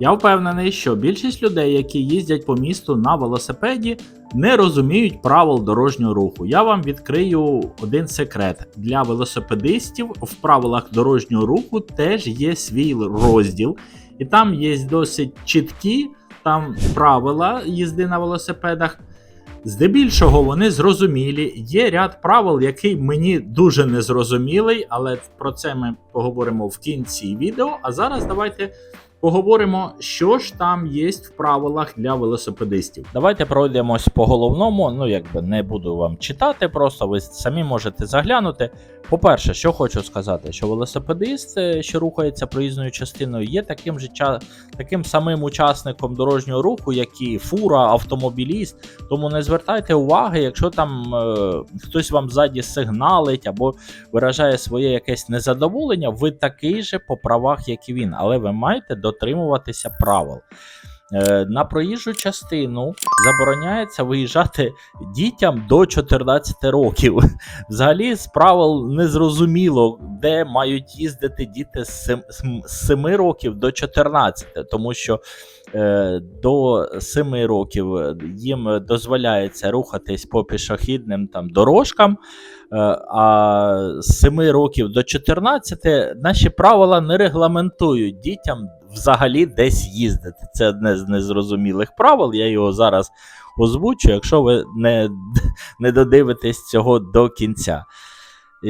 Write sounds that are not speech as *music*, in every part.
Я впевнений, що більшість людей, які їздять по місту на велосипеді, не розуміють правил дорожнього руху. Я вам відкрию один секрет. Для велосипедистів в правилах дорожнього руху теж є свій розділ, і там є досить чіткі там правила їзди на велосипедах. Здебільшого вони зрозумілі. Є ряд правил, який мені дуже незрозумілий, але про це ми поговоримо в кінці відео. А зараз давайте поговоримо, що ж там є в правилах для велосипедистів. Давайте пройдемось по головному. Ну, якби не буду вам читати, просто ви самі можете заглянути. По-перше, що хочу сказати, що велосипедист, що рухається проїзною частиною, є таким же таким самим учасником дорожнього руху, як і фура, автомобіліст. Тому не звертайте уваги, якщо там е, хтось вам ззаді сигналить або виражає своє якесь незадоволення, ви такий же по правах, як і він, але ви маєте дотримуватися правил. Е, На проїжджу частину забороняється виїжджати дітям до 14 років. *laughs* Взагалі, з правил незрозуміло, де мають їздити діти з сем- 7 років до 14, тому що е, до 7 років е, їм дозволяється рухатись по пішохідним там дорожкам. А з 7 років до 14 наші правила не регламентують дітям взагалі десь їздити. Це одне з незрозумілих правил. Я його зараз озвучу, якщо ви не, *laughs* не додивитесь цього до кінця.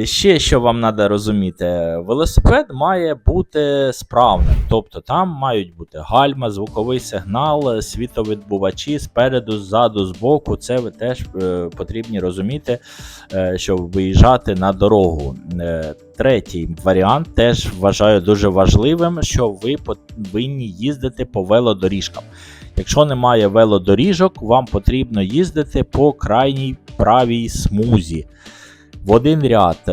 Ще що вам треба розуміти, велосипед має бути справним, тобто там мають бути гальма, звуковий сигнал, світовідбувачі спереду, ззаду, збоку. Це ви теж е, потрібні розуміти, е, щоб виїжджати на дорогу. Е, третій варіант теж вважаю дуже важливим, що ви повинні їздити по велодоріжкам. Якщо немає велодоріжок, вам потрібно їздити по крайній правій смузі в один ряд е,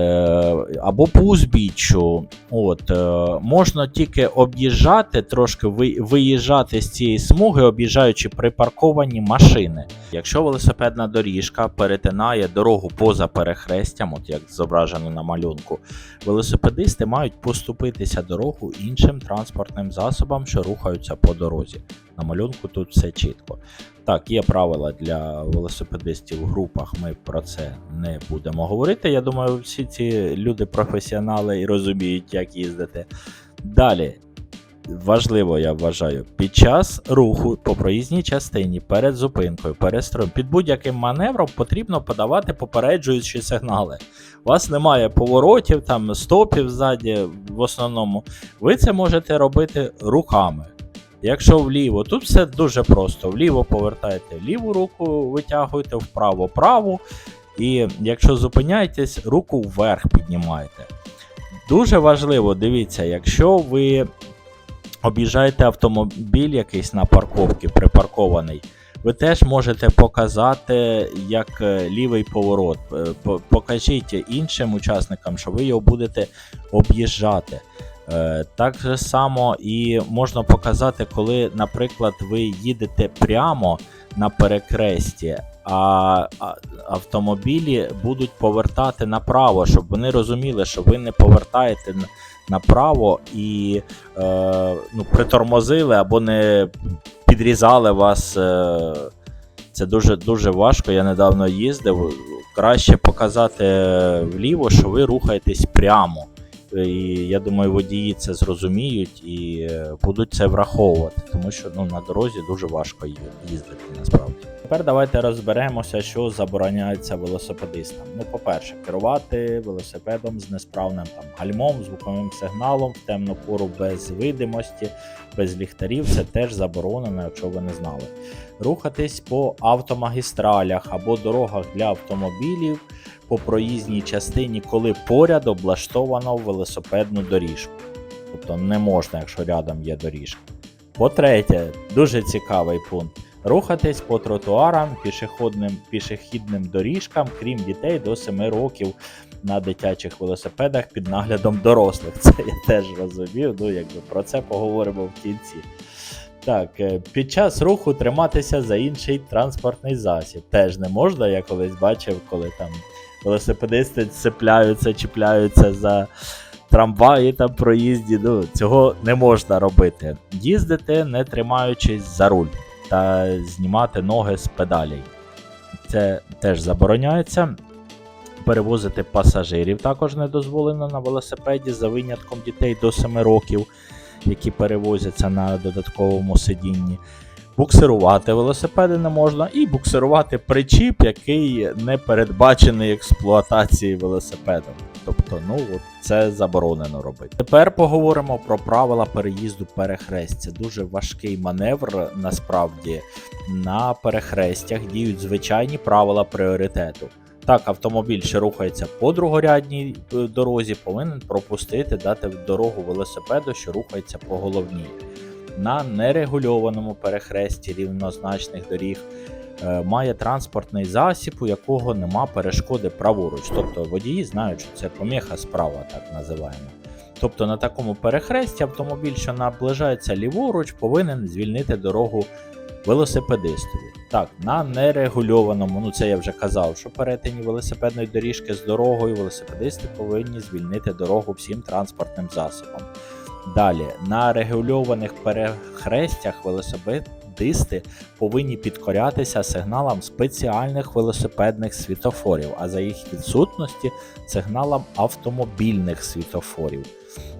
або по узбіччю. От, е, можна тільки об'їжджати, трошки виїжджати з цієї смуги, об'їжджаючи припарковані машини. Якщо велосипедна доріжка перетинає дорогу поза перехрестям, от як зображено на малюнку, велосипедисти мають поступитися дорогу іншим транспортним засобам, що рухаються по дорозі. На малюнку тут все чітко. Так, є правила для велосипедистів в групах. Ми про це не будемо говорити. Я думаю, всі ці люди професіонали і розуміють, як їздити. Далі. Важливо, я вважаю, під час руху по проїзній частині перед зупинкою, перед строєм, під будь-яким маневром потрібно подавати попереджуючі сигнали. У вас немає поворотів, там стопів ззаді, в основному. Ви це можете робити руками. Якщо вліво, тут все дуже просто. Вліво повертаєте ліву руку, витягуєте, вправо праву. І якщо зупиняєтесь, руку вверх піднімаєте. Дуже важливо, дивіться, якщо ви об'їжджаєте автомобіль якийсь на парковці, припаркований, ви теж можете показати як е, лівий поворот. Е, Покажіть іншим учасникам, що ви його будете об'їжджати. Е, Так же само і можна показати, коли, наприклад, ви їдете прямо на перекресті, а автомобілі будуть повертати направо, щоб вони розуміли, що ви не повертаєте направо і е, ну, притормозили або не підрізали вас. Е, це дуже дуже важко. Я недавно їздив. Краще показати вліво, що ви рухаєтесь прямо. І я думаю, водії це зрозуміють і е, будуть це враховувати, тому що ну, на дорозі дуже важко їздити насправді. Тепер давайте розберемося, що забороняється велосипедистам. Ну, по-перше, керувати велосипедом з несправним там гальмом, звуковим сигналом в темну пору без видимості, без ліхтарів. Це теж заборонено, якщо ви не знали. Рухатись по автомагістралях або дорогах для автомобілів по проїзній частині, коли поряд облаштовано велосипедну доріжку. Тобто не можна, якщо рядом є доріжка. По-третє, дуже цікавий пункт. Рухатись по тротуарам, пішохідним, пішохідним доріжкам, крім дітей до 7 років на дитячих велосипедах під наглядом дорослих. Це я теж розумів. Ну, якби про це поговоримо в кінці. Так, е, під час руху триматися за інший транспортний засіб. Теж не можна, я колись бачив, коли там велосипедисти цепляються, чіпляються за трамваї там проїзді. Ну, цього не можна робити. Їздити не тримаючись за руль та знімати ноги з педалей. Це теж забороняється. Перевозити пасажирів також не дозволено на велосипеді за винятком дітей до 7 років, які перевозяться на додатковому сидінні. Буксирувати велосипеди не можна, і буксирувати причіп, який не передбачений експлуатації велосипедом. Тобто, ну от це заборонено робити. Тепер поговоримо про правила переїзду перехресть. Це дуже важкий маневр насправді. На перехрестях діють звичайні правила пріоритету. Так, автомобіль, що рухається по другорядній е, дорозі, повинен пропустити дати дорогу велосипеду, що рухається по головній. На нерегульованому перехресті рівнозначних доріг е, має транспортний засіб, у якого нема перешкоди праворуч. Тобто водії знають, що це поміха справа, так називаємо. Тобто на такому перехресті автомобіль, що наближається ліворуч, повинен звільнити дорогу велосипедистові. Так, на нерегульованому, ну це я вже казав, що перетині велосипедної доріжки з дорогою велосипедисти повинні звільнити дорогу всім транспортним засобам. Далі, на регульованих перехрестях велосипедисти повинні підкорятися сигналам спеціальних велосипедних світофорів, а за їх відсутності сигналам автомобільних світофорів.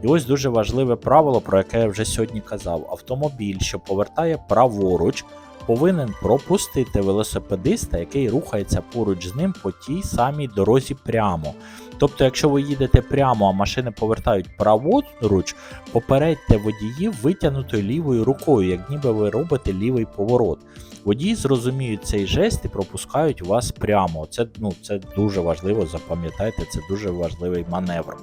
І ось дуже важливе правило, про яке я вже сьогодні казав: автомобіль, що повертає праворуч, повинен пропустити велосипедиста, який рухається поруч з ним по тій самій дорозі прямо. Тобто, якщо ви їдете прямо, а машини повертають праворуч, попередьте водіїв витягнутою лівою рукою, як ніби ви робите лівий поворот. Водії зрозуміють цей жест і пропускають вас прямо. Це, ну, це дуже важливо, запам'ятайте, це дуже важливий маневр.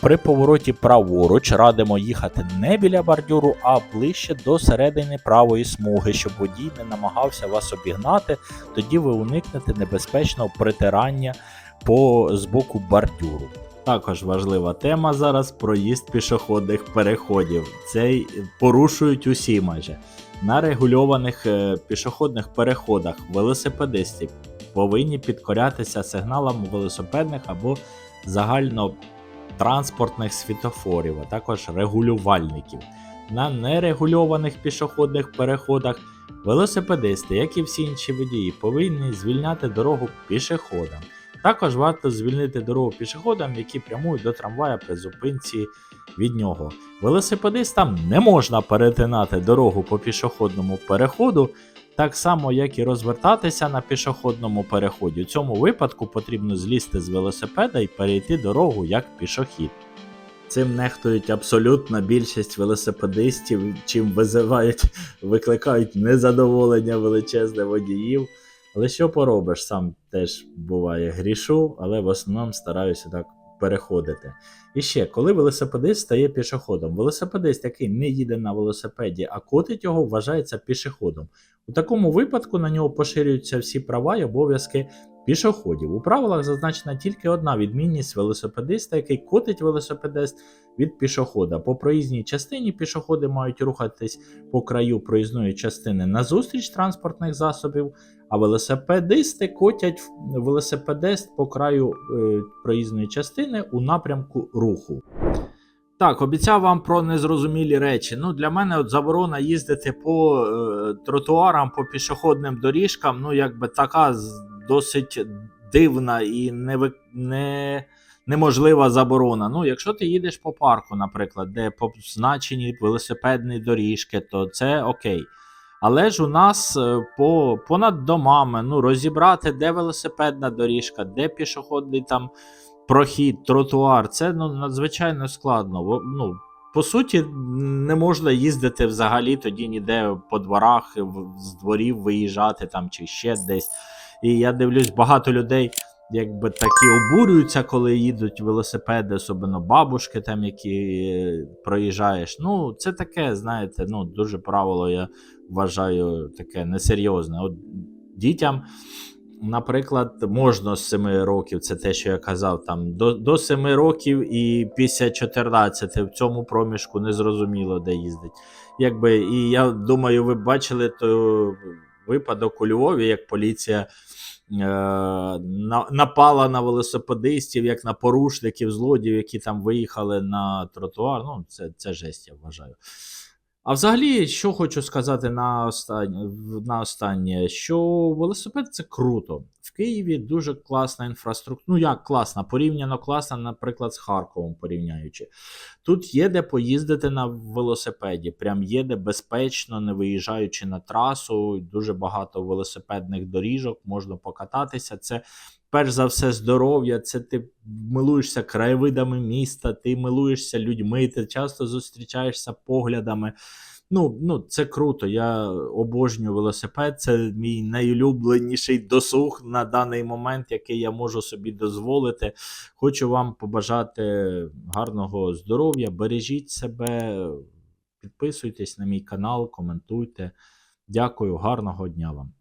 При повороті праворуч радимо їхати не біля бордюру, а ближче до середини правої смуги, щоб водій не намагався вас обігнати, тоді ви уникнете небезпечного притирання по з боку бордюру. Також важлива тема зараз проїзд пішохідних переходів. Цей порушують усі майже. На регульованих е, пішохідних переходах велосипедисти повинні підкорятися сигналам велосипедних або загально транспортних світофорів, а також регулювальників. На нерегульованих пішохідних переходах велосипедисти, як і всі інші водії, повинні звільняти дорогу пішоходам. Також варто звільнити дорогу пішоходам, які прямують до трамвая при зупинці від нього. Велосипедистам не можна перетинати дорогу по пішохідному переходу, так само, як і розвертатися на пішохідному переході. У цьому випадку потрібно злізти з велосипеда і перейти дорогу як пішохід. Цим нехтують абсолютна більшість велосипедистів, чим визивають, викликають незадоволення величезне водіїв. Але що поробиш, сам теж буває грішу, але в основному стараюся так переходити. І ще, коли велосипедист стає пішоходом, велосипедист, який не їде на велосипеді, а котить його, вважається пішоходом. У такому випадку на нього поширюються всі права й обов'язки пішоходів. У правилах зазначена тільки одна відмінність велосипедиста, який котить велосипедист від пішохода. По проїзній частині пішоходи мають рухатись по краю проїзної частини назустріч транспортних засобів, а велосипедисти котять велосипедист по краю е, проїзної частини у напрямку руху. Так, обіцяв вам про незрозумілі речі. Ну, для мене от заборона їздити по е, тротуарам, по пішохідним доріжкам, ну, якби така досить дивна і не, не, неможлива заборона. Ну, якщо ти їдеш по парку, наприклад, де позначені велосипедні доріжки, то це окей. Але ж у нас е, по, понад домами ну, розібрати, де велосипедна доріжка, де пішохідний там прохід, тротуар, це ну, надзвичайно складно. Ну, по суті, не можна їздити взагалі тоді ніде по дворах, з дворів виїжджати там чи ще десь. І я дивлюсь, багато людей якби такі обурюються, коли їдуть велосипеди, особливо бабушки, там, які е, проїжджаєш. Ну, це таке, знаєте, ну, дуже правило, я вважаю, таке несерйозне. От дітям. Наприклад, можна з 7 років, це те, що я казав, там до, до 7 років і після 14 в цьому проміжку не зрозуміло, де їздить. Якби, і я думаю, ви бачили той випадок у Львові, як поліція напала на велосипедистів, як на порушників, злодіїв, які там виїхали на тротуар. Ну, це, це жесть, я вважаю. А взагалі, що хочу сказати на останнє, на останнє, що велосипед це круто. В Києві дуже класна інфраструктура. Ну як класна, порівняно класна, наприклад, з Харковом порівняючи. Тут є де поїздити на велосипеді, прям є де безпечно, не виїжджаючи на трасу. Дуже багато велосипедних доріжок, можна покататися. Це перш за все здоров'я, це ти милуєшся краєвидами міста, ти милуєшся людьми, ти часто зустрічаєшся поглядами. Ну, ну, це круто. Я обожнюю велосипед. Це мій найулюбленіший досуг на даний момент, який я можу собі дозволити. Хочу вам побажати гарного здоров'я, бережіть себе, підписуйтесь на мій канал, коментуйте. Дякую, гарного дня вам.